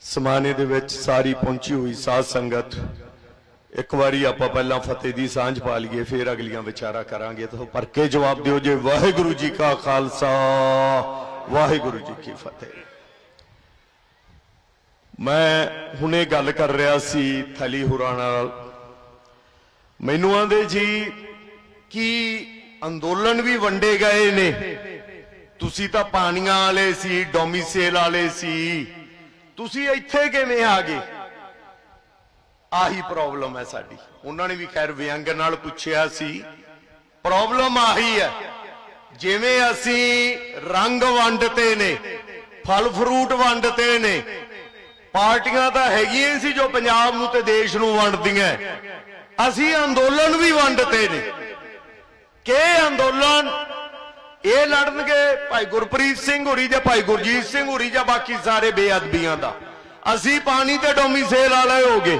ਸਮਾਨੇ ਦੇ ਵਿੱਚ ਸਾਰੀ ਪਹੁੰਚੀ ਹੋਈ ਸਾਧ ਸੰਗਤ। ਇੱਕ ਵਾਰੀ ਆਪਾਂ ਪਹਿਲਾਂ ਫਤਿਹ ਦੀ ਸਾਂਝ ਪਾ ਲਈਏ, ਫਿਰ ਅਗਲੀਆਂ ਵਿਚਾਰਾ ਕਰਾਂਗੇ। ਤਾਂ ਪਰ ਕੇ ਜਵਾਬ ਦਿਓ ਜੇ ਵਾਹਿਗੁਰੂ ਜੀ ਕਾ ਖਾਲਸਾ, ਵਾਹਿਗੁਰੂ ਜੀ ਕੀ ਫਤਿਹ। ਮੈਂ ਹੁਣੇ ਗੱਲ ਕਰ ਰਿਹਾ ਸੀ ਥਲੀ ਹੁਰਾਂ ਨਾਲ। ਮੈਨੂੰ ਆਂਦੇ ਜੀ, ਕਿ ਅੰਦੋਲਨ ਵੀ ਵੰਡੇ ਗਏ ਨੇ? ਤੁਸੀਂ ਤਾਂ ਪਾਣੀਆਂ ਵਾਲੇ ਸੀ, ਡੋਮਿਸੇਲ ਵਾਲੇ ਸੀ। ਤੁਸੀਂ ਇੱਥੇ ਕਿਵੇਂ ਆ ਗਏ? ਆਹੀ ਪ੍ਰੋਬਲਮ ਹੈ ਸਾਡੀ। ਉਹਨਾਂ ਨੇ ਵੀ ਖੈਰ ਵਿਅੰਗ ਨਾਲ ਪੁੱਛਿਆ ਸੀ। ਪ੍ਰੋਬਲਮ ਆਹੀ ਹੈ। ਜਿਵੇਂ ਅਸੀਂ ਰੰਗ ਵੰਡਤੇ ਨੇ, ਫਲ ਫਰੂਟ ਵੰਡਤੇ ਨੇ, ਪਾਰਟੀਆਂ ਤਾਂ ਹੈਗੀਆਂ ਹੀ ਸੀ ਜੋ ਪੰਜਾਬ ਨੂੰ ਤੇ ਦੇਸ਼ ਨੂੰ ਵੰਡਦੀਆਂ। ਅਸੀਂ ਅੰਦੋਲਨ ਵੀ ਵੰਡਤੇ ਨੇ। ਕਿ ਅੰਦੋਲਨ? ਇਹ ਲੜਨਗੇ ਭਾਈ ਗੁਰਪ੍ਰੀਤ ਸਿੰਘ ਹੋਰੀ ਜਾਂ ਭਾਈ ਗੁਰਜੀਤ ਸਿੰਘ ਹੋਰੀ ਜਾਂ ਬਾਕੀ ਸਾਰੇ ਬੇਅਦਬੀਆਂ ਦਾ। ਅਸੀਂ ਪਾਣੀ ਤੇ ਡੋਮੀਸੇਲ ਵਾਲੇ ਹੋ ਗਏ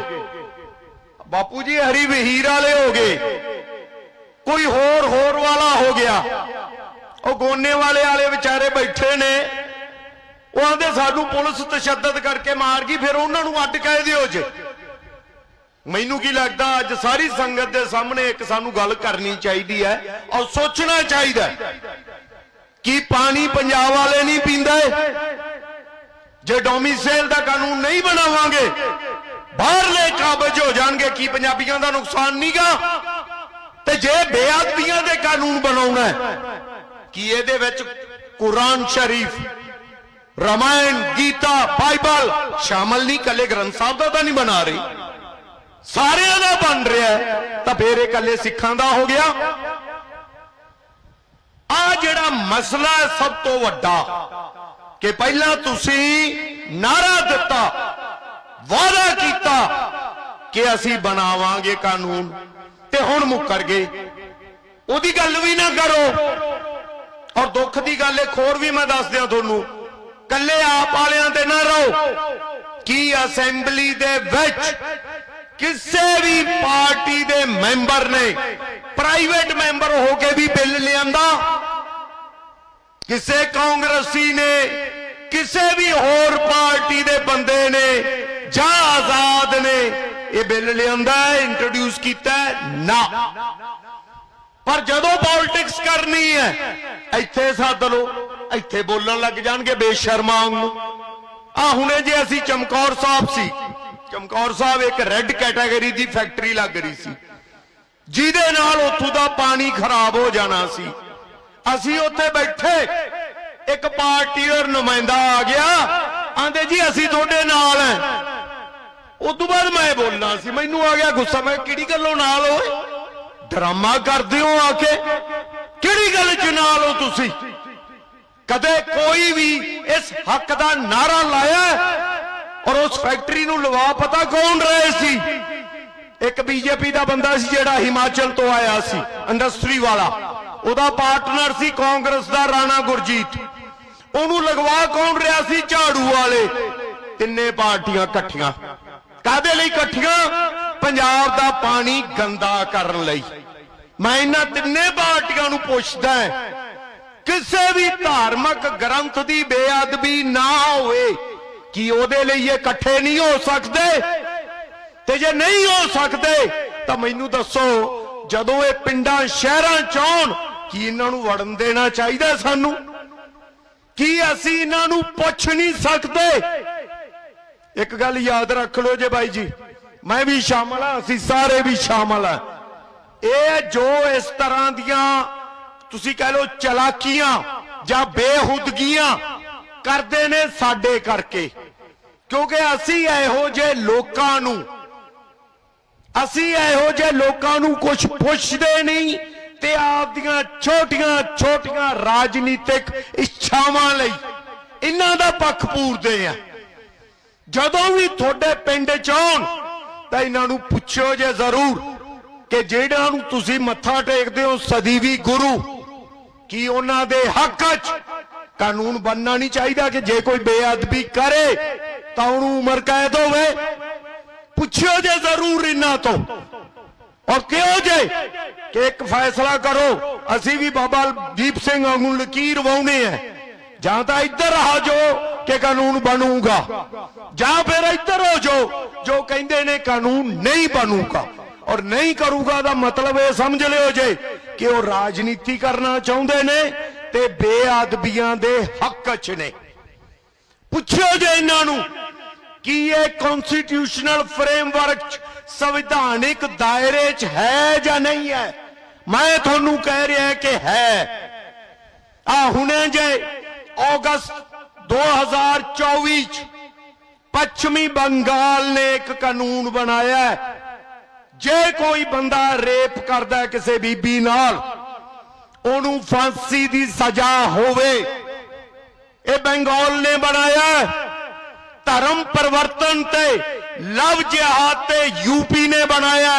ਬਾਪੂ ਜੀ, ਹਰੀ ਵਹੀਰ ਵਾਲੇ ਹੋ ਗਏ ਕੋਈ ਹੋਰ ਹੋਰ ਵਾਲਾ ਹੋ ਗਿਆ। ਉਹ ਗੋਨੇ ਵਾਲੇ ਵਾਲੇ ਵਿਚਾਰੇ ਬੈਠੇ ਨੇ। ਉਹ ਆਂਦੇ, ਸਾਨੂੰ ਪੁਲਿਸ ਤਸ਼ੱਦਦ ਕਰਕੇ ਮਾਰ ਗਈ, ਫਿਰ ਉਹਨਾਂ ਨੂੰ ਅੱਡ ਕਹਿ ਦਿਓ ਜੇ। ਮੈਨੂੰ ਕੀ ਲੱਗਦਾ ਅੱਜ ਸਾਰੀ ਸੰਗਤ ਦੇ ਸਾਹਮਣੇ ਇੱਕ ਸਾਨੂੰ ਗੱਲ ਕਰਨੀ ਚਾਹੀਦੀ ਹੈ ਔਰ ਸੋਚਣਾ ਚਾਹੀਦਾ ਕਿ ਪਾਣੀ ਪੰਜਾਬ ਵਾਲੇ ਨਹੀਂ ਪੀਂਦੇ ਜੇ ਡੋਮਿਸੇਲ ਦਾ ਕਾਨੂੰਨ ਨਹੀਂ ਬਣਾਵਾਂਗੇ ਬਾਹਰਲੇ ਕਾਬਜ ਹੋ ਜਾਣਗੇ ਕੀ ਪੰਜਾਬੀਆਂ ਦਾ ਨੁਕਸਾਨ ਨਹੀਂਗਾ ਤੇ ਜੇ ਬੇਅਦਬੀਆਂ ਦੇ ਕਾਨੂੰਨ ਬਣਾਉਣਾ ਹੈ, ਕੀ ਇਹਦੇ ਵਿੱਚ ਕੁਰਾਨ ਸ਼ਰੀਫ ਰਮਾਇਣ ਗੀਤਾ ਬਾਈਬਲ ਸ਼ਾਮਲ ਨਹੀਂ? ਕੱਲੇ ਗ੍ਰੰਥ ਸਾਹਿਬ ਦਾ ਤਾਂ ਨਹੀਂ ਬਣਾ ਰਹੀ। ਸਾਰਿਆਂ ਦਾ ਬਣ ਰਿਹਾ ਤਾਂ ਫੇਰ ਇਹ ਕੱਲੇ ਸਿੱਖਾਂ ਦਾ ਹੋ ਗਿਆ। ਆ ਜਿਹੜਾ ਮਸਲਾ ਹੈ ਸਭ ਤੋਂ ਵੱਡਾ, ਕਿ ਪਹਿਲਾਂ ਤੁਸੀਂ ਨਾਰਾ ਦਿੱਤਾ, ਵਾਅਦਾ ਕੀਤਾ ਕਿ ਅਸੀਂ ਬਣਾਵਾਂਗੇ ਕਾਨੂੰਨ, ਤੇ ਹੁਣ ਮੁੱਕਰ ਗਏ। ਉਹਦੀ ਗੱਲ ਵੀ ਨਾ ਕਰੋ। ਔਰ ਦੁੱਖ ਦੀ ਗੱਲ ਇੱਕ ਹੋਰ ਵੀ ਮੈਂ ਦੱਸ ਦਿਆਂ ਤੁਹਾਨੂੰ ਕੱਲੇ ਆਪ ਵਾਲਿਆਂ ਤੇ ਨਾ ਰਹੋ। ਕੀ ਅਸੈਂਬਲੀ ਦੇ ਵਿੱਚ ਕਿਸੇ ਵੀ ਪਾਰਟੀ ਦੇ ਮੈਂਬਰ ਨੇ, ਪ੍ਰਾਈਵੇਟ ਮੈਂਬਰ ਹੋ ਕੇ ਵੀ ਬਿੱਲ ਲਿਆਂਦਾ। ਕਿਸੇ ਕਾਂਗਰਸੀ ਨੇ, ਕਿਸੇ ਵੀ ਹੋਰ ਪਾਰਟੀ ਦੇ ਬੰਦੇ ਨੇ, ਜਾਂ ਆਜ਼ਾਦ ਨੇ, ਇਹ ਬਿੱਲ ਲਿਆਂਦਾ ਹੈ ਇੰਟਰੋਡਿਊਸ ਕੀਤਾ ਨਾ। ਪਰ ਜਦੋਂ ਪੋਲਿਟਿਕਸ ਕਰਨੀ ਹੈ, ਇੱਥੇ ਸੱਦ ਲਓ, ਇੱਥੇ ਬੋਲਣ ਲੱਗ ਜਾਣਗੇ ਬੇਸ਼ਰਮਾਂ ਨੂੰ ਆ ਹੁਣੇ ਜੇ ਅਸੀਂ ਚਮਕੌਰ ਸਾਹਿਬ ਸੀ ਚਮਕੌਰ ਸਾਹਿਬ ਇੱਕ ਰੈੱਡ ਕੈਟਾਗਰੀ ਦੀ ਫੈਕਟਰੀ ਲੱਗ ਰਹੀ ਸੀ। ਜਿਹਦੇ ਨਾਲ ਉੱਥੋਂ ਦਾ ਪਾਣੀ ਖਰਾਬ ਹੋ ਜਾਣਾ ਸੀ। ਅਸੀਂ ਉੱਥੇ ਬੈਠੇ, ਇੱਕ ਪਾਰਟੀ ਦਾ ਨੁਮਾਇੰਦਾ ਆ ਗਿਆ। ਆਂਦੇ ਜੀ, ਅਸੀਂ ਤੁਹਾਡੇ ਨਾਲ ਹੈ। ਉਦੋਂ ਬਾਅਦ ਮੈਂ ਬੋਲਣਾ ਸੀ, ਮੈਨੂੰ ਆ ਗਿਆ ਗੁੱਸਾ। ਮੈਂ ਕਿਹੜੀ ਗੱਲੋਂ ਨਾਲ ਓਏ? ਡਰਾਮਾ ਕਰਦੇ ਹੋ ਆ ਕੇ? ਕਿਹੜੀ ਗੱਲ ਚ ਨਾਲ ਹੋ ਤੁਸੀਂ? ਕਦੇ ਕੋਈ ਵੀ ਇਸ ਹੱਕ ਦਾ ਨਾਰਾ ਲਾਇਆ? ਔਰ ਉਸ ਫੈਕਟਰੀ ਨੂੰ ਲਵਾ ਪਤਾ ਕੌਣ ਰਹੇ ਸੀ? ਇੱਕ ਬੀਜੇਪੀ ਦਾ ਬੰਦਾ ਸੀ ਜਿਹੜਾ ਹਿਮਾਚਲ ਤੋਂ ਆਇਆ ਸੀ ਇੰਡਸਟਰੀ ਵਾਲਾ। ਉਹਦਾ ਪਾਰਟਨਰ ਸੀ ਕਾਂਗਰਸ ਦਾ ਰਾਣਾ ਗੁਰਜੀਤ। ਉਹਨੂੰ ਲਗਵਾ ਕੌਣ ਰਿਹਾ ਸੀ? ਝਾੜੂ ਵਾਲੇ। ਤਿੰਨੇ ਪਾਰਟੀਆਂ ਇਕੱਠੀਆਂ। ਕਾਦੇ ਲਈ ਇਕੱਠੀਆਂ? ਪੰਜਾਬ ਦਾ ਪਾਣੀ ਗੰਦਾ ਕਰਨ ਲਈ। ਮੈਂ ਇਹਨਾਂ ਤਿੰਨੇ ਪਾਰਟੀਆਂ ਨੂੰ ਪੁੱਛਦਾ ਕਿਸੇ ਵੀ ਧਾਰਮਿਕ ਗ੍ਰੰਥ ਦੀ ਬੇਅਦਬੀ ਨਾ ਹੋਵੇ। ਕਿ ਉਹਦੇ ਲਈ ਇਹ ਇਕੱਠੇ ਨਹੀਂ ਹੋ ਸਕਦੇ? ਤੇ ਜੇ ਨਹੀਂ ਹੋ ਸਕਦੇ, ਤਾਂ ਮੈਨੂੰ ਦੱਸੋ, ਜਦੋਂ ਇਹ ਪਿੰਡਾਂ, ਸ਼ਹਿਰਾਂ ਚ ਆਉਣ, ਕੀ ਇਹਨਾਂ ਨੂੰ ਵੜਨ ਦੇਣਾ ਚਾਹੀਦਾ ਸਾਨੂੰ? ਕੀ ਅਸੀਂ ਇਹਨਾਂ ਨੂੰ ਪੁੱਛ ਨਹੀਂ ਸਕਦੇ? ਇੱਕ ਗੱਲ ਯਾਦ ਰੱਖ ਲਓ ਜੇ ਬਾਈ ਜੀ, ਮੈਂ ਵੀ ਸ਼ਾਮਲ ਹਾਂ, ਅਸੀਂ ਸਾਰੇ ਵੀ ਸ਼ਾਮਲ ਹਾਂ। ਇਹ ਜੋ ਇਸ ਤਰ੍ਹਾਂ ਦੀਆਂ ਤੁਸੀਂ ਕਹਿ ਲਓ ਚਲਾਕੀਆਂ ਜਾਂ ਬੇਹੁਦਗੀਆਂ ਕਰਦੇ ਨੇ ਸਾਡੇ ਕਰਕੇ। ਕਿਉਂਕਿ ਅਸੀਂ ਇਹੋ ਜਿਹੇ ਲੋਕਾਂ ਨੂੰ, ਅਸੀਂ ਇਹੋ ਜਿਹੇ ਲੋਕਾਂ ਨੂੰ ਕੁਝ ਪੁੱਛਦੇ ਨਹੀਂ ਤੇ ਆਪਦੀਆਂ ਛੋਟੀਆਂ ਛੋਟੀਆਂ ਰਾਜਨੀਤਿਕ ਇੱਛਾਵਾਂ ਲਈ ਇਹਨਾਂ ਦਾ ਪੱਖ ਪੂਰਦੇ ਆ। ਜਦੋਂ ਵੀ ਤੁਹਾਡੇ ਪਿੰਡ ਚ ਆਉਣ, ਤਾਂ ਇਹਨਾਂ ਨੂੰ ਪੁੱਛਿਓ ਜੇ ਜ਼ਰੂਰ ਕਿ ਜਿਹੜਾ ਨੂੰ ਤੁਸੀਂ ਮੱਥਾ ਟੇਕਦੇ ਹੋ ਸਦੀਵੀ ਗੁਰੂ, ਕੀ ਉਹਨਾਂ ਦੇ ਹੱਕ 'ਚ ਕਾਨੂੰਨ ਬਣਨਾ ਨਹੀਂ ਚਾਹੀਦਾ ਕਿ ਜੇ ਕੋਈ ਬੇਅਦਬੀ ਕਰੇ ਤਾਂ ਉਹਨੂੰ ਉਮਰ ਕੈਦ ਹੋਵੇ। ਪੁੱਛਿਓ ਜੇ ਜ਼ਰੂਰ ਇਹਨਾਂ ਤੋਂ। ਔਰ ਕਿਉਂ ਜੇ ਕਿ ਇੱਕ ਫੈਸਲਾ ਕਰੋ, ਅਸੀਂ ਵੀ ਬਾਬਾ ਦੀਪ ਸਿੰਘ ਵਾਂਗੂ ਲਕੀਰ ਵਾਉਨੇ ਆ ਜਾਂ ਤਾਂ ਇੱਧਰ ਆ ਜਾਓ ਕਿ ਕਾਨੂੰਨ ਬਣੂਗਾ। ਜਾਂ ਫਿਰ ਇੱਧਰ ਹੋ ਜਾਓ, ਜੋ ਕਹਿੰਦੇ ਨੇ ਕਾਨੂੰਨ ਨਹੀਂ ਬਣੂਗਾ। ਔਰ ਨਹੀਂ ਕਰੂਗਾ ਦਾ ਮਤਲਬ ਇਹ ਸਮਝ ਲਿਓ ਜੇ ਕਿ ਉਹ ਰਾਜਨੀਤੀ ਕਰਨਾ ਚਾਹੁੰਦੇ ਨੇ ਤੇ ਬੇਅਦਬੀਆਂ ਦੇ ਹੱਕ 'ਚ ਨੇ। ਪੁੱਛਿਓ ਜੇ ਇਹਨਾਂ ਨੂੰ ਕੀ ਇਹ ਕਨਸਟੀਟਿਊਸ਼ਨਲ ਫਰੇਮਵਰਕ 'ਚ ਸੰਵਿਧਾਨਿਕ ਦਾਇਰੇ 'ਚ ਹੈ ਜਾਂ ਨਹੀਂ ਹੈ। ਮੈਂ ਤੁਹਾਨੂੰ ਕਹਿ ਰਿਹਾ ਕਿ ਹੈ। ਆ ਹੁਣੇ ਜੇ ਅਗਸਤ 2024 ਚ ਪੱਛਮੀ ਬੰਗਾਲ ਨੇ ਇੱਕ ਕਾਨੂੰਨ ਬਣਾਇਆ ਜੇ ਕੋਈ ਬੰਦਾ ਰੇਪ ਕਰਦਾ ਕਿਸੇ ਬੀਬੀ ਨਾਲ ਉਹਨੂੰ ਫਾਂਸੀ ਦੀ ਸਜ਼ਾ ਹੋਵੇ। ਇਹ ਬੰਗਾਲ ਨੇ ਬਣਾਇਆ ਧਰਮ ਪਰਿਵਰਤਨ ਤੇ ਲਵ ਜਿਹਾਦ ਤੇ ਯੂਪੀ ਨੇ ਬਣਾਇਆ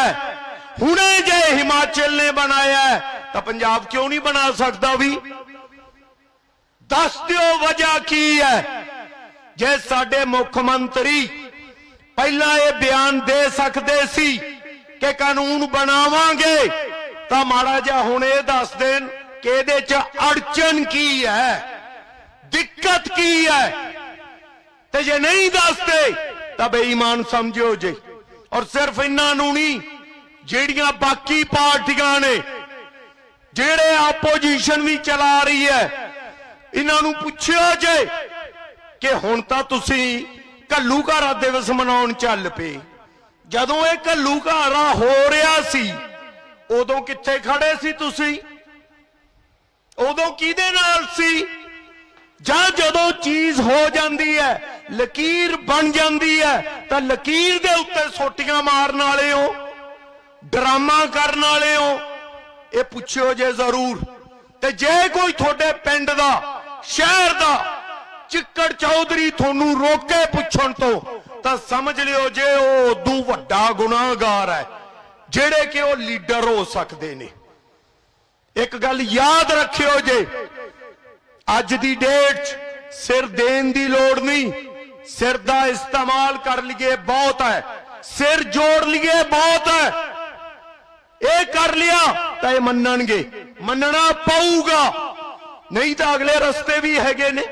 ਹੁਣੇ ਜੇ ਹਿਮਾਚਲ ਨੇ ਬਣਾਇਆ ਤਾਂ ਪੰਜਾਬ ਕਿਉਂ ਨਹੀਂ ਬਣਾ ਸਕਦਾ ਵੀ? ਦੱਸ ਦਿਓ ਵਜ੍ਹਾ ਕੀ ਹੈ। ਜੇ ਸਾਡੇ ਮੁੱਖ ਮੰਤਰੀ ਪਹਿਲਾਂ ਇਹ ਬਿਆਨ ਦੇ ਸਕਦੇ ਸੀ ਕਿ ਕਾਨੂੰਨ ਬਣਾਵਾਂਗੇ ਤਾਂ ਮਾੜਾ ਜਿਹਾ ਹੁਣ ਇਹ ਦੱਸ ਦੇਣ ਕਿ ਇਹਦੇ 'ਚ ਅੜਚਨ ਕੀ ਹੈ? ਦਿੱਕਤ ਕੀ ਹੈ? ਤੇ ਜੇ ਨਹੀਂ ਦੱਸਦੇ, ਤਾਂ ਬੇਈਮਾਨ ਸਮਝਿਓ ਜੇ। ਔਰ ਸਿਰਫ ਇਹਨਾਂ ਨੂੰ ਨਹੀਂ, ਜਿਹੜੀਆਂ ਬਾਕੀ ਪਾਰਟੀਆਂ ਨੇ, ਜਿਹੜੇ ਆਪੋਜੀਸ਼ਨ ਵੀ ਚਲਾ ਰਹੀ ਹੈ, ਇਹਨਾਂ ਨੂੰ ਪੁੱਛਿਓ ਜੇ ਕਿ ਹੁਣ ਤਾਂ ਤੁਸੀਂ ਘੱਲੂਘਾਰਾ ਦਿਵਸ ਮਨਾਉਣ ਚੱਲ ਪਏ। ਜਦੋਂ ਇਹ ਘੱਲੂਘਾਰਾ ਹੋ ਰਿਹਾ ਸੀ ਉਦੋਂ ਕਿੱਥੇ ਖੜੇ ਸੀ ਤੁਸੀਂ? ਉਦੋਂ ਕਿਹਦੇ ਨਾਲ ਸੀ? ਜਾਂ ਜਦੋਂ ਚੀਜ਼ ਹੋ ਜਾਂਦੀ ਹੈ, ਲਕੀਰ ਬਣ ਜਾਂਦੀ ਹੈ, ਤਾਂ ਲਕੀਰ ਦੇ ਉੱਤੇ ਸੋਟੀਆਂ ਮਾਰਨ ਵਾਲੇ ਹੋ, ਡਰਾਮਾ ਕਰਨ ਵਾਲੇ ਹੋ? ਇਹ ਪੁੱਛਿਓ ਜੇ ਜ਼ਰੂਰ। ਤੇ ਜੇ ਕੋਈ ਤੁਹਾਡੇ ਪਿੰਡ ਦਾ, ਸ਼ਹਿਰ ਦਾ ਚਿੱਕੜ ਚੌਧਰੀ ਤੁਹਾਨੂੰ ਰੋਕੇ ਪੁੱਛਣ ਤੋਂ, ਤਾਂ ਸਮਝ ਲਿਓ ਜੇ ਉਹ ਉਦੋਂ ਵੱਡਾ ਗੁਨਾਹਗਾਰ ਹੈ। ਜਿਹੜੇ ਕਿ ਉਹ ਲੀਡਰ ਹੋ ਸਕਦੇ ਨੇ। ਇੱਕ ਗੱਲ ਯਾਦ ਰੱਖਿਓ ਜੇ, ਅੱਜ ਦੀ ਡੇਟ 'ਚ ਸਿਰ ਦੇਣ ਦੀ ਲੋੜ ਨਹੀਂ। ਸਿਰ ਦਾ ਇਸਤੇਮਾਲ ਕਰ ਲਈਏ, ਬਹੁਤ ਹੈ। ਸਿਰ ਜੋੜ ਲਈਏ, ਬਹੁਤ ਹੈ। ਇਹ ਕਰ ਲਿਆ ਤਾਂ ਇਹ ਮੰਨਣਗੇ। ਮੰਨਣਾ ਪਊਗਾ। ਨਹੀਂ ਤਾਂ ਅਗਲੇ ਰਸਤੇ ਵੀ ਹੈਗੇ ਨੇ।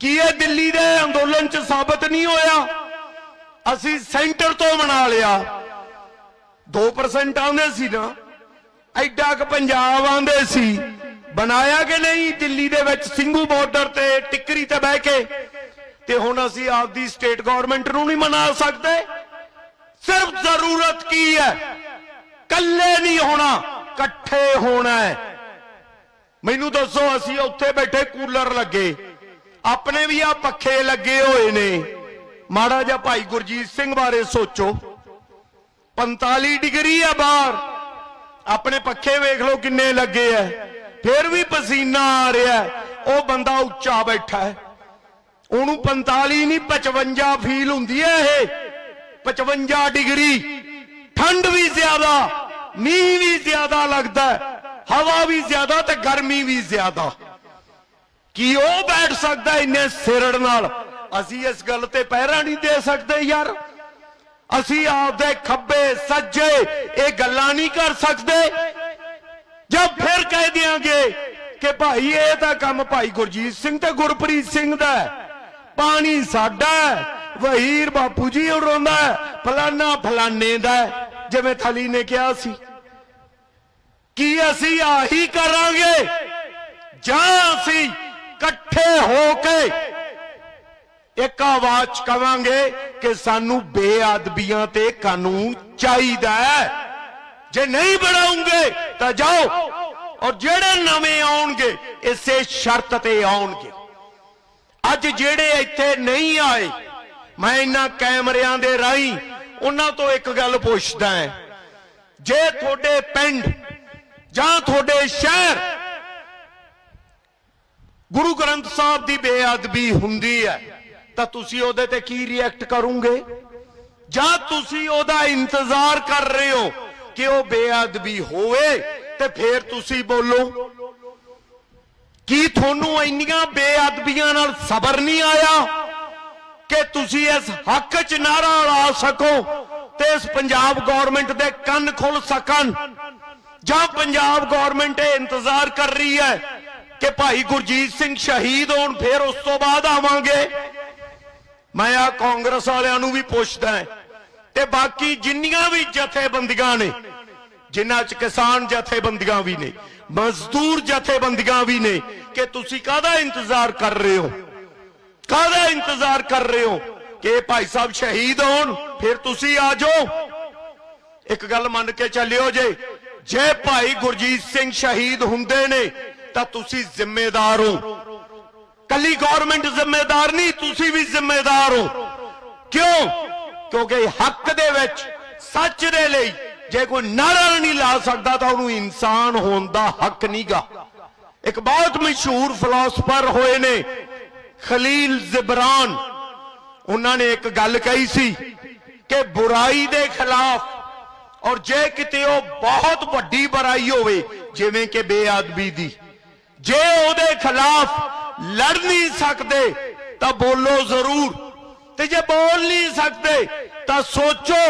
ਕੀ ਇਹ ਦਿੱਲੀ ਦੇ ਅੰਦੋਲਨ 'ਚ ਸਾਬਤ ਨਹੀਂ ਹੋਇਆ? ਅਸੀਂ ਸੈਂਟਰ ਤੋਂ ਬਣਾ ਲਿਆ। 2% ਆਉਂਦੇ ਸੀ ਨਾ, ਐਡਾ ਕ ਪੰਜਾਬ ਆਉਂਦੇ ਸੀ। ਬਣਾਇਆ ਕਿ ਨਹੀਂ? ਦਿੱਲੀ ਦੇ ਵਿੱਚ ਸਿੰਘੂ ਬਾਰਡਰ ਤੇ ਟਿੱਕਰੀ ਤੇ ਬਹਿ ਕੇ। ਤੇ ਹੁਣ ਅਸੀਂ ਆਪਦੀ ਸਟੇਟ ਗਵਰਨਮੈਂਟ ਨੂੰ ਨਹੀਂ ਮਨਾ ਸਕਦੇ। ਸਿਰਫ ਜ਼ਰੂਰਤ ਕੀ ਹੈ? ਕੱਲੇ ਨਹੀਂ ਹੋਣਾ, ਇਕੱਠੇ ਹੋਣਾ ਹੈ। ਮੈਨੂੰ ਦੱਸੋ, ਅਸੀਂ ਉੱਥੇ ਬੈਠੇ ਕੂਲਰ ਲੱਗੇ। ਆਪਣੇ ਵੀ ਆ ਪੱਖੇ ਲੱਗੇ ਹੋਏ ਨੇ। ਮਾੜਾ ਜਿਹਾ ਭਾਈ ਗੁਰਜੀਤ ਸਿੰਘ ਬਾਰੇ ਸੋਚੋ। 45 ਡਿਗਰੀ ਆ ਬਾਹਰ। ਆਪਣੇ ਪੱਖੇ ਵੇਖ ਲਓ ਕਿੰਨੇ ਲੱਗੇ ਐ। ਫਿਰ ਵੀ ਪਸੀਨਾ ਆ ਰਿਹਾ ਉਹ ਬੰਦਾ ਉੱਚਾ ਬੈਠਾ ਹੈ ਉਹਨੂੰ 45 ਨਹੀਂ 55 ਫੀਲ ਹੁੰਦੀ ਹੈ ਇਹ। 55 ਡਿਗਰੀ। ਠੰਡ ਵੀ ਜ਼ਿਆਦਾ, ਮੀਂਹ ਵੀ ਜ਼ਿਆਦਾ ਲੱਗਦਾ ਹਵਾ ਵੀ ਜ਼ਿਆਦਾ ਤੇ ਗਰਮੀ ਵੀ ਜ਼ਿਆਦਾ। ਕੀ ਉਹ ਬੈਠ ਸਕਦਾ ਇੰਨੇ ਸਿਰੜ ਨਾਲ? ਅਸੀਂ ਇਸ ਗੱਲ ਤੇ ਪਹਿਰਾ ਨਹੀਂ ਦੇ ਸਕਦੇ ਯਾਰ। ਅਸੀਂ ਆਪਦੇ ਖੱਬੇ ਸੱਜੇ ਇਹ ਗੱਲਾਂ ਨਹੀਂ ਕਰ ਸਕਦੇ। ਜਾਂ ਫਿਰ ਕਹਿ ਦਿਆਂਗੇ ਕਿ ਭਾਈ, ਇਹ ਤਾਂ ਕੰਮ ਭਾਈ ਗੁਰਜੀਤ ਸਿੰਘ ਤੇ ਗੁਰਪ੍ਰੀਤ ਸਿੰਘ ਦਾ ਪਾਣੀ ਸਾਡਾ ਵਹੀਰ ਬਾਪੂ ਜੀ ਉਹ ਰੋਂਦਾ ਫਲਾਨਾ ਫਲਾਨੇ ਦਾ ਜਿਵੇਂ ਥਲੀ ਨੇ ਕਿਹਾ ਸੀ। ਕੀ ਅਸੀਂ ਆਹੀ ਕਰਾਂਗੇ? ਜਾਂ ਅਸੀਂ ਇਕੱਠੇ ਹੋ ਕੇ ਇੱਕ ਆਵਾਜ਼ 'ਚ ਕਵਾਂਗੇ ਕਿ ਸਾਨੂੰ ਬੇਅਦਬੀਆਂ ਤੇ ਕਾਨੂੰਨ ਚਾਹੀਦਾ ਹੈ। ਜੇ ਨਹੀਂ ਬਣਾਉਂਗੇ ਤਾਂ ਜਾਓ ਔਰ ਜਿਹੜੇ ਨਵੇਂ ਆਉਣਗੇ, ਇਸੇ ਸ਼ਰਤ ਤੇ ਆਉਣਗੇ। ਅੱਜ ਜਿਹੜੇ ਇੱਥੇ ਨਹੀਂ ਆਏ, ਮੈਂ ਇਹਨਾਂ ਕੈਮਰਿਆਂ ਦੇ ਰਾਹੀਂ ਉਹਨਾਂ ਤੋਂ ਇੱਕ ਗੱਲ ਪੁੱਛਦਾ ਹਾਂ। ਜੇ ਤੁਹਾਡੇ ਪਿੰਡ ਜਾਂ ਤੁਹਾਡੇ ਸ਼ਹਿਰ ਗੁਰੂ ਗ੍ਰੰਥ ਸਾਹਿਬ ਦੀ ਬੇਅਦਬੀ ਹੁੰਦੀ ਹੈ ਤਾਂ ਤੁਸੀਂ ਉਹਦੇ ਤੇ ਕੀ ਰਿਐਕਟ ਕਰੋਗੇ? ਜਾਂ ਤੁਸੀਂ ਉਹਦਾ ਇੰਤਜ਼ਾਰ ਕਰ ਰਹੇ ਹੋ ਕਿ ਉਹ ਬੇਅਦਬੀ ਹੋਵੇ ਤੇ ਫਿਰ ਤੁਸੀਂ ਬੋਲੋ? ਕੀ ਤੁਹਾਨੂੰ ਇੰਨੀਆਂ ਬੇਅਦਬੀਆਂ ਨਾਲ ਸਬਰ ਨਹੀਂ ਆਇਆ ਕਿ ਤੁਸੀਂ ਇਸ ਹੱਕ 'ਚ ਨਾਰਾ ਲਾ ਸਕੋ ਤੇ ਇਸ ਪੰਜਾਬ ਗਵਰਨਮੈਂਟ ਦੇ ਕੰਨ ਖੁੱਲ ਸਕਣ? ਜਾਂ ਪੰਜਾਬ ਗਵਰਨਮੈਂਟ ਇਹ ਇੰਤਜ਼ਾਰ ਕਰ ਰਹੀ ਹੈ ਕਿ ਭਾਈ ਗੁਰਜੀਤ ਸਿੰਘ ਸ਼ਹੀਦ ਹੋਣ ਫਿਰ ਉਸ ਤੋਂ ਬਾਅਦ ਆਵਾਂਗੇ? ਮੈਂ ਆ ਕਾਂਗਰਸ ਵਾਲਿਆਂ ਨੂੰ ਵੀ ਪੁੱਛਦਾ ਤੇ ਬਾਕੀ ਜਿੰਨੀਆਂ ਵੀ ਜਥੇਬੰਦੀਆਂ ਨੇ, ਜਿਨ੍ਹਾਂ ਚ ਕਿਸਾਨ ਜਥੇਬੰਦੀਆਂ ਵੀ ਨੇ, ਮਜ਼ਦੂਰ ਜਥੇਬੰਦੀਆਂ ਵੀ ਨੇ, ਕਿ ਤੁਸੀਂ ਕਾਹਦਾ ਇੰਤਜ਼ਾਰ ਕਰ ਰਹੇ ਹੋ? ਕਾਹਦਾ ਇੰਤਜ਼ਾਰ ਕਰ ਰਹੇ ਹੋ? ਕਿ ਭਾਈ ਸਾਹਿਬ ਸ਼ਹੀਦ ਹੋਣ, ਫਿਰ ਤੁਸੀਂ ਆ ਜਾਓ। ਇੱਕ ਗੱਲ ਮੰਨ ਕੇ ਚੱਲਿਓ ਜੇ ਜੇ ਭਾਈ ਗੁਰਜੀਤ ਸਿੰਘ ਸ਼ਹੀਦ ਹੁੰਦੇ ਨੇ, ਤਾਂ ਤੁਸੀਂ ਜ਼ਿੰਮੇਦਾਰ ਹੋ। ਕੱਲੀ ਗਵਰਨਮੈਂਟ ਜ਼ਿੰਮੇਦਾਰ ਨਹੀਂ, ਤੁਸੀਂ ਵੀ ਜ਼ਿੰਮੇਦਾਰ ਹੋ। ਕਿਉਂ? ਕਿਉਂਕਿ ਹੱਕ ਦੇ ਵਿੱਚ, ਸੱਚ ਦੇ ਲਈ, ਜੇ ਕੋਈ ਨਾਰਾ ਨਹੀਂ ਲਾ ਸਕਦਾ ਤਾਂ ਉਹਨੂੰ ਇਨਸਾਨ ਹੋਣ ਦਾ ਹੱਕ ਨਹੀਂਗਾ। ਇੱਕ ਬਹੁਤ ਮਸ਼ਹੂਰ ਫਿਲਾਸਫਰ ਹੋਏ ਨੇ, ਖਲੀਲ ਜ਼ਿਬਰਾਨ। ਉਹਨਾਂ ਨੇ ਇੱਕ ਗੱਲ ਕਹੀ ਸੀ ਕਿ ਬੁਰਾਈ ਦੇ ਖਿਲਾਫ, ਔਰ ਜੇ ਕਿਤੇ ਉਹ ਬਹੁਤ ਵੱਡੀ ਬੁਰਾਈ ਹੋਵੇ, ਜਿਵੇਂ ਕਿ ਬੇਅਦਬੀ ਦੀ, ਜੇ ਉਹਦੇ ਖਿਲਾਫ ਲੜ ਨਹੀਂ ਸਕਦੇ ਤਾਂ ਬੋਲੋ ਜ਼ਰੂਰ। ਤੇ ਜੇ ਬੋਲ ਨਹੀਂ ਸਕਦੇ ਤਾਂ ਸੋਚੋ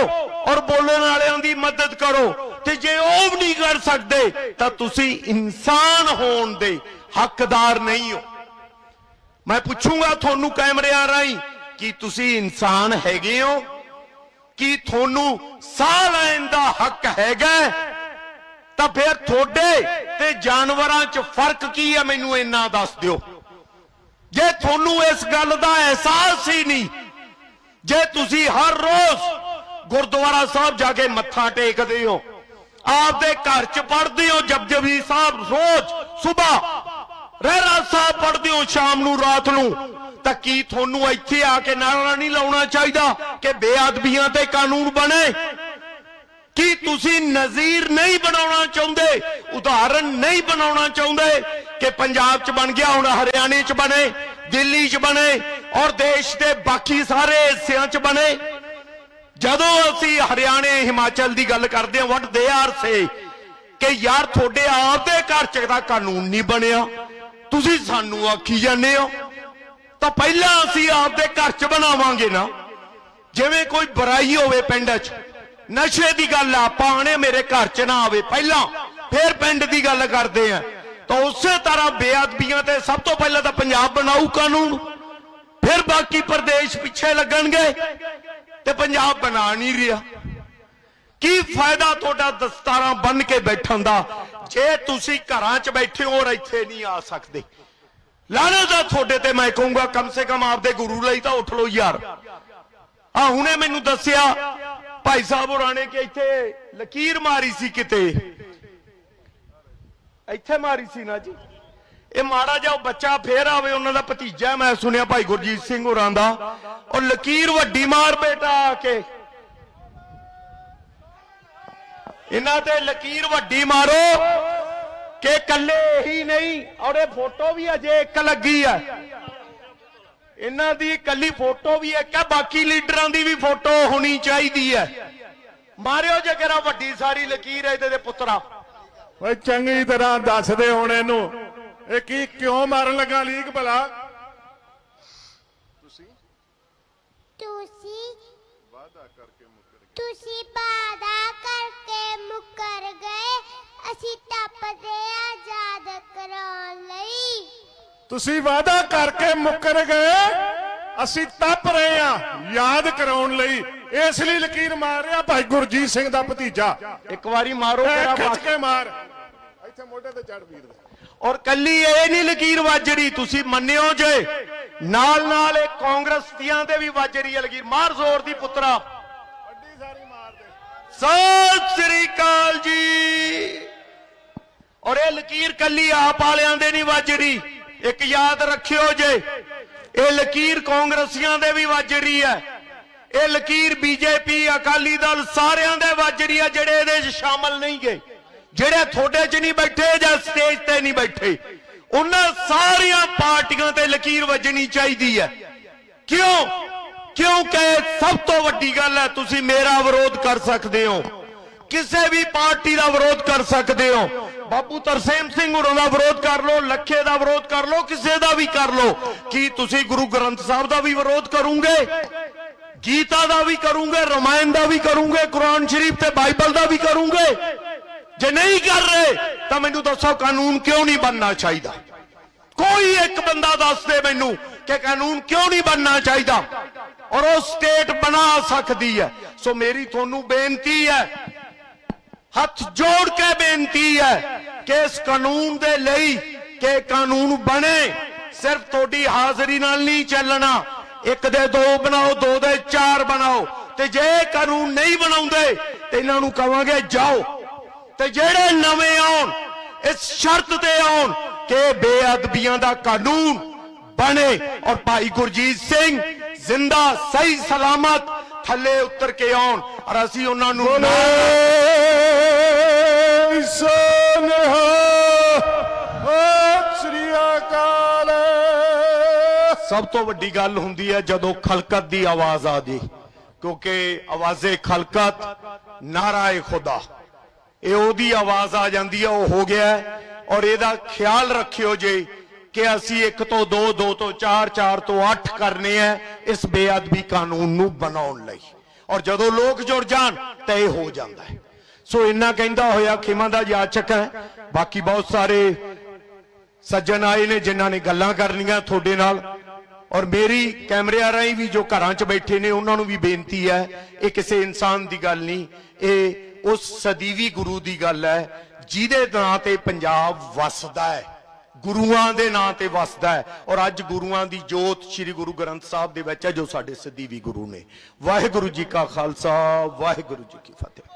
ਔਰ ਬੋਲਣ ਵਾਲਿਆਂ ਦੀ ਮਦਦ ਕਰੋ। ਤੇ ਜੇ ਉਹ ਵੀ ਨਹੀਂ ਕਰ ਸਕਦੇ ਤਾਂ ਤੁਸੀਂ ਇਨਸਾਨ ਹੋਣ ਦੇ ਹੱਕਦਾਰ ਨਹੀਂ ਹੋ। ਮੈਂ ਪੁੱਛੂੰਗਾ ਤੁਹਾਨੂੰ ਕੈਮਰਿਆਂ ਰਾਹੀਂ ਕੀ ਤੁਸੀਂ ਇਨਸਾਨ ਹੈਗੇ ਹੋ? ਕੀ ਤੁਹਾਨੂੰ ਸਾਹ ਲੈਣ ਦਾ ਹੱਕ ਹੈਗਾ? ਤਾਂ ਫਿਰ ਤੁਹਾਡੇ ਤੇ ਜਾਨਵਰਾਂ 'ਚ ਫ਼ਰਕ ਕੀ ਹੈ ਮੈਨੂੰ ਇੰਨਾ ਦੱਸ ਦਿਓ। ਜੇ ਤੁਹਾਨੂੰ ਇਸ ਗੱਲ ਦਾ ਅਹਿਸਾਸ ਹੀ ਨਹੀਂ, ਜੇ ਤੁਸੀਂ ਹਰ ਰੋਜ਼ ਗੁਰਦੁਆਰਾ ਸਾਹਿਬ ਜਾ ਕੇ ਮੱਥਾ ਟੇਕਦੇ ਹੋ, ਆਪਦੇ ਘਰ 'ਚ ਪੜ੍ਹਦੇ ਹੋ, ਜਪਜਪੀ ਸਾਹਿਬ ਰੋਜ਼ ਸਵੇਰ ਰਹਿਰਾ ਸਾਹਿਬ ਪੜ੍ਹਦੇ ਹੋ, ਸ਼ਾਮ ਨੂੰ, ਰਾਤ ਨੂੰ, ਤਾਂ ਕੀ ਤੁਹਾਨੂੰ ਇੱਥੇ ਆ ਕੇ ਨਾਰਾ ਨਹੀਂ ਲਾਉਣਾ ਚਾਹੀਦਾ ਕਿ ਬੇਅਦਬੀਆਂ ਤੇ ਕਾਨੂੰਨ ਬਣੇ? ਕੀ ਤੁਸੀਂ ਨਜ਼ੀਰ ਨਹੀਂ ਬਣਾਉਣਾ ਚਾਹੁੰਦੇ, ਉਦਾਹਰਨ ਨਹੀਂ ਬਣਾਉਣਾ ਚਾਹੁੰਦੇ? ਕਿ ਪੰਜਾਬ 'ਚ ਬਣ ਗਿਆ, ਹੁਣ ਹਰਿਆਣੇ 'ਚ ਬਣੇ, ਦਿੱਲੀ 'ਚ ਬਣੇ ਔਰ ਦੇਸ਼ ਦੇ ਬਾਕੀ ਸਾਰੇ ਹਿੱਸਿਆਂ 'ਚ ਬਣੇ। ਜਦੋਂ ਅਸੀਂ ਹਰਿਆਣੇ, ਹਿਮਾਚਲ ਦੀ ਗੱਲ ਕਰਦੇ ਹਾਂ ਵਾਟ ਦੇ ਆਰ ਸੇ ਕਿ ਯਾਰ ਤੁਹਾਡੇ ਆਪ ਦੇ ਘਰ 'ਚ ਦਾ ਕਾਨੂੰਨ ਨਹੀਂ ਬਣਿਆ। ਤੁਸੀਂ ਸਾਨੂੰ ਆਖੀ ਜਾਂਦੇ ਹੋ, ਤਾਂ ਪਹਿਲਾਂ ਅਸੀਂ ਆਪ ਦੇ ਘਰ 'ਚ ਬਣਾਵਾਂਗੇ ਨਾ। ਜਿਵੇਂ ਕੋਈ ਬੁਰਾਈ ਹੋਵੇ ਪਿੰਡ 'ਚ, ਨਸ਼ੇ ਦੀ ਗੱਲ ਆ, ਪਾਣੇ ਮੇਰੇ ਘਰ 'ਚ ਨਾ ਆਵੇ, ਪਹਿਲਾਂ ਫਿਰ ਪਿੰਡ ਦੀ ਗੱਲ ਕਰਦੇ ਆ। ਤਾਂ ਉਸੇ ਤਰ੍ਹਾਂ ਬੇਅਦਬੀਆਂ ਤੇ ਸਭ ਤੋਂ ਪਹਿਲਾਂ ਤਾਂ ਪੰਜਾਬ ਬਣਾਊ ਕਾਨੂੰਨ, ਫਿਰ ਬਾਕੀ ਪ੍ਰਦੇਸ਼ ਪਿੱਛੇ ਲੱਗਣਗੇ ਤੇ ਪੰਜਾਬ ਬਣਾ ਨਹੀਂ ਰਿਹਾ। ਕੀ ਫਾਇਦਾ ਤੁਹਾਡਾ ਦਸਤਾਰਾਂ ਬੰਨ ਕੇ ਬੈਠਣ ਦਾ? ਜੇ ਤੁਸੀਂ ਘਰਾਂ 'ਚ ਬੈਠੇ ਹੋ ਔਰ ਇੱਥੇ ਨਹੀਂ ਆ ਸਕਦੇ। ਲਾਣੇ ਦਾ ਤੁਹਾਡੇ ਤੇ ਮੈਂ ਕਹੂੰਗਾ, ਕਮ ਸੇ ਕਮ ਆਪਦੇ ਗੁਰੂ ਲਈ ਤਾਂ ਉੱਠ ਲਓ ਯਾਰ। ਆ ਹੁਣੇ ਮੈਨੂੰ ਦੱਸਿਆ ਭਾਈ ਸਾਹਿਬ ਹੋਰਾਂ ਨੇ ਕਿ ਇੱਥੇ ਲਕੀਰ ਮਾਰੀ ਸੀ ਕਿਤੇ। ਇੱਥੇ ਮਾਰੀ ਸੀ ਨਾ ਜੀ। ਇਹ ਮਾੜਾ ਜਿਹਾ ਬੱਚਾ ਫੇਰ ਆਵੇ, ਉਹਨਾਂ ਦਾ ਭਤੀਜਾ ਮੈਂ ਸੁਣਿਆ ਭਾਈ ਗੁਰਜੀਤ ਸਿੰਘ ਹੋਰਾਂ ਦਾ। ਉਹ ਲਕੀਰ ਵੱਡੀ ਮਾਰ ਬੇਟਾ ਆ ਕੇ। ਇਹਨਾਂ ਤੇ ਲਕੀਰ ਵੱਡੀ ਮਾਰੋ, ਕਿ ਕੱਲੇ ਹੀ ਨਹੀਂ, ਔਰ ਇਹ ਫੋਟੋ ਵੀ ਅਜੇ ਇੱਕ ਲੱਗੀ ਆ। ਇਹਨਾਂ ਦੀ ਇਕੱਲੀ ਫੋਟੋ ਵੀ ਇੱਕ ਹੈ, ਬਾਕੀ ਲੀਡਰਾਂ ਦੀ ਵੀ ਫੋਟੋ ਹੋਣੀ ਚਾਹੀਦੀ ਹੈ। ਮਾਰਿਓ ਜੇ ਕਿਹੜਾ ਵੱਡੀ ਸਾਰੀ ਲਕੀਰ ਹੈ, ਇਹਦੇ ਦੇ ਪੁੱਤਰਾ। ਓਏ ਚੰਗੀ ਤਰ੍ਹਾਂ ਦੱਸਦੇ ਹੁਣ ਇਹਨੂੰ। ਇਹ ਕੀ ਕਿਉਂ ਮਾਰਨ ਲੱਗਾ ਲੀਕ ਭਲਾ? ਤੁਸੀਂ? ਤੁਸੀਂ ਵਾਦਾ ਕਰਕੇ ਮੁੱਕਰ ਗਏ। ਅਸੀਂ ਟੱਪਦੇ ਆਜ਼ਾਦ ਕਰਾਉਣ ਲਈ। ਤੁਸੀਂ ਵਾਅਦਾ ਕਰਕੇ ਮੁੱਕਰ ਗਏ। ਅਸੀਂ ਤੱਪ ਰਹੇ ਆ ਯਾਦ ਕਰਾਉਣ ਲਈ। ਇਸ ਲਈ ਲਕੀਰ ਮਾਰ ਰਿਹਾ ਭਾਈ ਗੁਰਜੀਤ ਸਿੰਘ ਦਾ ਭਤੀਜਾ। ਇੱਕ ਵਾਰੀ ਮਾਰੋ ਕਿਹੜਾ ਖਿੱਚ ਕੇ ਮਾਰ। ਇੱਥੇ ਮੋਢੇ ਤੇ ਚੜ ਵੀਰ ਦੇ। ਔਰ ਕੱਲੀ ਇਹ ਨਹੀਂ ਲਕੀਰ ਵੱਜੜੀ ਤੁਸੀਂ ਮੰਨਿਓ ਜੇ। ਨਾਲ ਨਾਲ ਇਹ ਕਾਂਗਰਸ ਦੀਆਂ ਤੇ ਵੀ ਵੱਜੜੀ ਹੈ ਲਕੀਰ। ਮਾਰ ਜ਼ੋਰ ਦੀ ਪੁੱਤਰਾ। ਅੱਡੀ ਸਾਰੀ ਮਾਰ ਦੇ। ਸਤਿ ਸ੍ਰੀ ਅਕਾਲ ਜੀ। ਔਰ ਇਹ ਲਕੀਰ ਕੱਲੀ ਆਪ ਵਾਲਿਆਂ ਦੇ ਨਹੀਂ ਵੱਜੜੀ ਇੱਕ ਯਾਦ ਰੱਖਿਓ ਜੇ ਇਹ ਲਕੀਰ ਕਾਂਗਰਸੀਆਂ ਦੇ ਵੀ ਵੱਜੜੀ ਹੈ। ਇਹ ਲਕੀਰ ਬੀਜੇਪੀ ਅਕਾਲੀ ਦਲ ਸਾਰਿਆਂ ਦੇ ਵੱਜੜੀ ਹੈ ਜਿਹੜੇ ਇਹਦੇ 'ਚ ਸ਼ਾਮਲ ਨਹੀਂ ਗਏ। ਜਿਹੜੇ ਤੁਹਾਡੇ 'ਚ ਨਹੀਂ ਬੈਠੇ ਜਾਂ ਸਟੇਜ ਤੇ ਨਹੀਂ ਬੈਠੇ, ਉਹਨਾਂ ਸਾਰੀਆਂ ਪਾਰਟੀਆਂ ਤੇ ਲਕੀਰ ਵੱਜਣੀ ਚਾਹੀਦੀ ਹੈ। ਕਿਉਂ? ਕਿਉਂਕਿ ਸਭ ਤੋਂ ਵੱਡੀ ਗੱਲ ਹੈ, ਤੁਸੀਂ ਮੇਰਾ ਵਿਰੋਧ ਕਰ ਸਕਦੇ ਹੋ। ਕਿਸੇ ਵੀ ਪਾਰਟੀ ਦਾ ਵਿਰੋਧ ਕਰ ਸਕਦੇ ਹੋ। ਬਾਪੂ ਤਰਸੇਮ ਸਿੰਘ ਹੋਰਾਂ ਦਾ ਵਿਰੋਧ ਕਰ ਲਓ, ਲੱਖੇ ਦਾ ਵਿਰੋਧ ਕਰ ਲਓ, ਕਿਸੇ ਦਾ ਵੀ ਕਰ ਲਓ। ਕੀ ਤੁਸੀਂ ਗੁਰੂ ਗ੍ਰੰਥ ਸਾਹਿਬ ਦਾ ਵੀ ਵਿਰੋਧ ਕਰੋਗੇ? ਗੀਤਾ ਦਾ ਵੀ ਕਰੋਗੇ, ਰਮਾਇਣ ਦਾ ਵੀ ਕਰੋਗੇ, ਕੁਰਾਨ ਸ਼ਰੀਫ ਤੇ ਬਾਈਬਲ ਦਾ ਵੀ ਕਰੋਗੇ? ਜੇ ਨਹੀਂ ਕਰ ਰਹੇ, ਤਾਂ ਮੈਨੂੰ ਦੱਸੋ ਕਾਨੂੰਨ ਕਿਉਂ ਨਹੀਂ ਬਣਨਾ ਚਾਹੀਦਾ? ਕੋਈ ਇੱਕ ਬੰਦਾ ਦੱਸ ਦੇ ਮੈਨੂੰ ਕਿ ਕਾਨੂੰਨ ਕਿਉਂ ਨਹੀਂ ਬਣਨਾ ਚਾਹੀਦਾ? ਔਰ ਉਹ ਸਟੇਟ ਬਣਾ ਸਕਦੀ ਹੈ। ਸੋ ਮੇਰੀ ਤੁਹਾਨੂੰ ਬੇਨਤੀ ਹੈ, ਹੱਥ ਜੋੜ ਕੇ ਬੇਨਤੀ ਹੈ ਕਿ ਇਸ ਕਾਨੂੰਨ ਦੇ ਲਈ ਕਿ ਕਾਨੂੰਨ ਬਣੇ। ਸਿਰਫ ਤੁਹਾਡੀ ਹਾਜ਼ਰੀ ਨਾਲ ਨਹੀਂ ਚੱਲਣਾ। ਇੱਕ ਦੇ ਦੋ ਬਣਾਓ, ਦੋ ਦੇ ਚਾਰ ਬਣਾਓ। ਤੇ ਜੇ ਕਾਨੂੰਨ ਨਹੀਂ ਬਣਾਉਂਦੇ, ਤੇ ਇਹਨਾਂ ਨੂੰ ਕਵਾਂਗੇ, ਜਾਓ। ਤੇ ਜਿਹੜੇ ਨਵੇਂ ਆਉਣ ਇਸ ਸ਼ਰਤ ਤੇ ਆਉਣ ਕਿ ਬੇਅਦਬੀਆਂ ਦਾ ਕਾਨੂੰਨ ਬਣੇ ਔਰ ਭਾਈ ਗੁਰਜੀਤ ਸਿੰਘ ਜ਼ਿੰਦਾ ਸਹੀ ਸਲਾਮਤ ਥੱਲੇ ਉਤਰ ਕੇ ਆਉਣ ਔਰ ਅਸੀਂ ਉਹਨਾਂ ਨੂੰ ਸਭ ਤੋਂ ਵੱਡੀ ਗੱਲ ਹੁੰਦੀ ਹੈ ਜਦੋਂ ਖਲਕਤ ਦੀ ਆਵਾਜ਼ ਆ ਜੇ ਕਿਉਂਕਿ ਆਵਾਜ਼ੇ ਖਲਕਤ ਨਾਰਾਏ ਖੁਦਾ। ਇਹ ਉਹਦੀ ਆਵਾਜ਼ ਆ ਜਾਂਦੀ ਹੈ ਉਹ ਹੋ ਗਿਆ ਹੈ। ਔਰ ਇਹਦਾ ਖਿਆਲ ਰੱਖਿਓ ਜੇ ਕਿ ਅਸੀਂ ਇੱਕ ਤੋਂ ਦੋ ਦੋ ਤੋਂ ਚਾਰ ਚਾਰ ਤੋਂ ਅੱਠ ਕਰਨੇ ਆ ਇਸ ਬੇਅਦਬੀ ਕਾਨੂੰਨ ਨੂੰ ਬਣਾਉਣ ਲਈ। ਔਰ ਜਦੋਂ ਲੋਕ ਜੁੜ ਜਾਣ, ਤਾਂ ਇਹ ਹੋ ਜਾਂਦਾ ਹੈ। ਸੋ ਇੰਨਾ ਕਹਿੰਦਾ ਹੋਇਆ ਖਿਮਾ ਦਾ ਯਾਚਕ ਹੈ। ਬਾਕੀ ਬਹੁਤ ਸਾਰੇ ਸੱਜਣ ਆਏ ਨੇ ਜਿਨ੍ਹਾਂ ਨੇ ਗੱਲਾਂ ਕਰਨੀਆਂ ਤੁਹਾਡੇ ਨਾਲ। ਔਰ ਮੇਰੀ ਕੈਮਰਿਆਂ ਰਾਹੀਂ ਵੀ ਜੋ ਘਰਾਂ 'ਚ ਬੈਠੇ ਨੇ, ਉਹਨਾਂ ਨੂੰ ਵੀ ਬੇਨਤੀ ਹੈ, ਇਹ ਕਿਸੇ ਇਨਸਾਨ ਦੀ ਗੱਲ ਨਹੀਂ। ਇਹ ਉਸ ਸਦੀਵੀ ਗੁਰੂ ਦੀ ਗੱਲ ਹੈ, ਜਿਹਦੇ ਨਾਂ ਤੇ ਪੰਜਾਬ ਵਸਦਾ ਹੈ, ਗੁਰੂਆਂ ਦੇ ਨਾਂ ਤੇ ਵਸਦਾ ਹੈ। ਔਰ ਅੱਜ ਗੁਰੂਆਂ ਦੀ ਜੋਤ ਸ੍ਰੀ ਗੁਰੂ ਗ੍ਰੰਥ ਸਾਹਿਬ ਦੇ ਵਿੱਚ ਹੈ, ਜੋ ਸਾਡੇ ਸਦੀਵੀ ਗੁਰੂ ਨੇ। ਵਾਹਿਗੁਰੂ ਜੀ ਕਾ ਖਾਲਸਾ, ਵਾਹਿਗੁਰੂ ਜੀ ਕੀ ਫਤਿਹ।